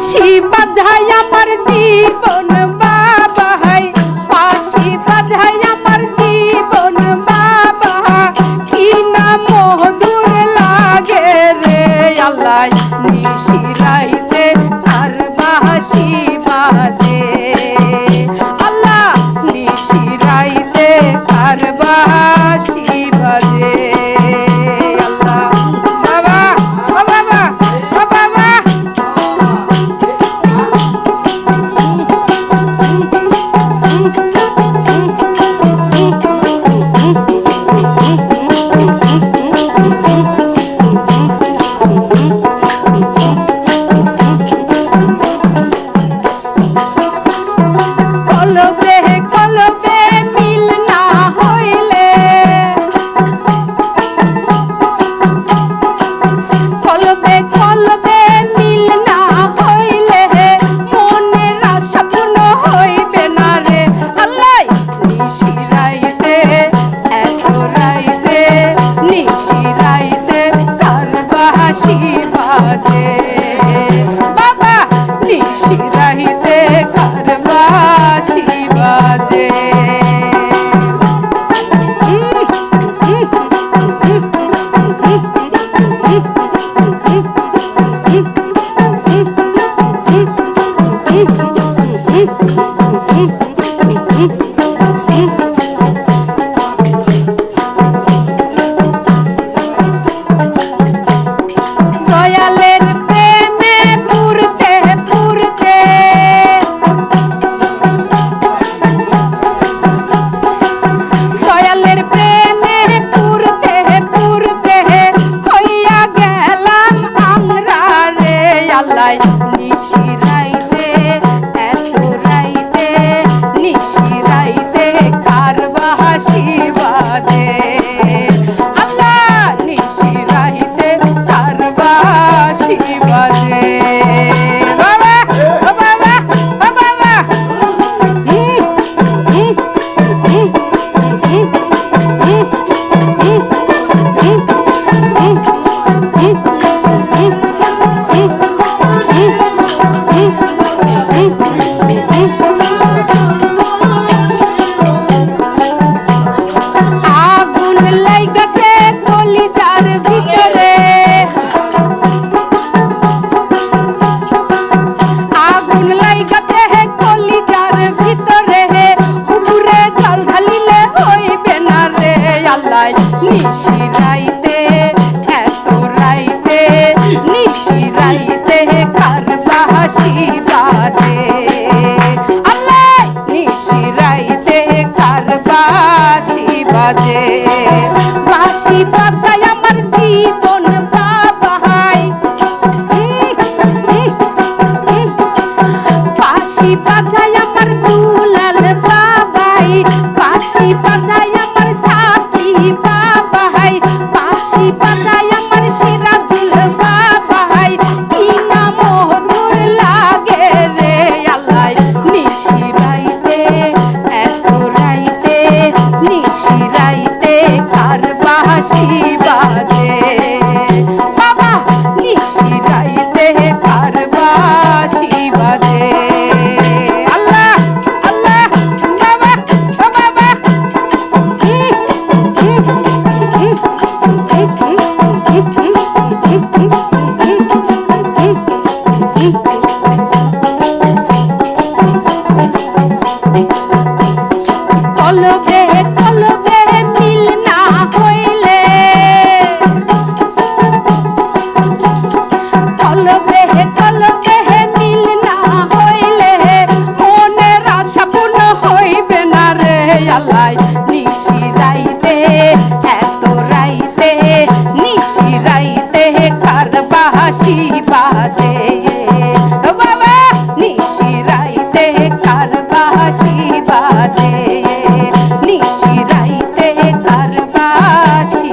পাশি বাধাই আমার জীবন ভালোবাসে নিশি রাইতে এত রাইতে নিশি রাইতে কার বাহাসি বাজে? আল্লাহ নিশি রাইতে কার বাসি বাজে? বাসি বাজায় আমার জীবন বাবাই। বাসি বাজায় আমার দুলাল বাবাই। জ্বালায় নিশি রাইতে রাইতে, নিশি রাইতে কার বাহাসি বাজে? নিশি রাইতে কার বাহাসি বাজে? নিশি রাইতে কার বাহাসি